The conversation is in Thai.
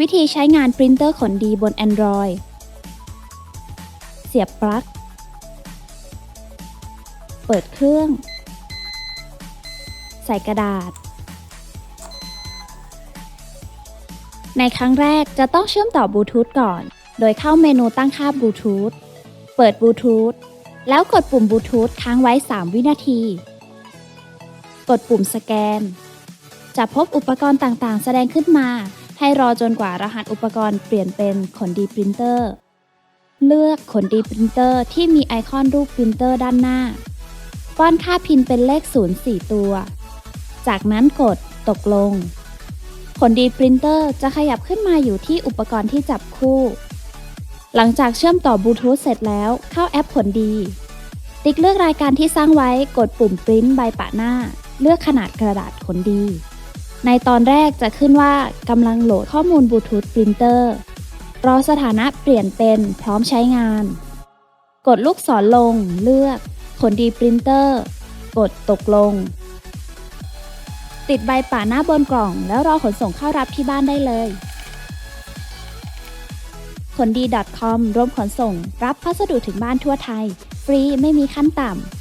วิธีใช้งานปรินเตอร์ขนดีบน Android เสียบปลั๊ก เปิดเครื่อง ใส่กระดาษ ในครั้งแรกจะต้องเชื่อมต่อบลูทูธก่อน โดยเข้าเมนูตั้งค่าบลูทูธ เปิดบลูทูธ แล้วกดปุ่มบลูทูธค้างไว้ 3 วินาที กดปุ่มสแกน จะพบอุปกรณ์ต่างๆ แสดงขึ้นมา ให้รอจนกว่ารหัสอุปกรณ์เปลี่ยนเป็นขนดีปรินเตอร์ เลือกขนดีปรินเตอร์ที่มีไอคอนรูปปรินเตอร์ด้านหน้า ป้อนค่าพินเป็นเลข 0 4 ตัว จากนั้นกดตกลง ขนดีปรินเตอร์จะขยับขึ้นมาอยู่ที่อุปกรณ์ที่จับคู่ หลังจากเชื่อมต่อบลูทูธเสร็จแล้วเข้าแอปขนดี ติ๊กเลือกรายการที่สร้างไว้กดปุ่มปริ้นใบปะหน้า เลือกขนาดกระดาษขนดี ในตอนแรกจะขึ้นว่ากำลังโหลดข้อมูลบลูทูธปรินเตอร์รอสถานะเปลี่ยนเป็นพร้อมใช้งาน กดลูกศรลงเลือกขนดีปรินเตอร์ กดตกลง ติดใบป่าหน้าบนกล่อง แล้วรอขนส่งเข้ารับที่บ้านได้เลยขนดี .com รวมขนส่ง รับพัสดุถึงบ้านทั่วไทย ฟรีไม่มีขั้นต่ำ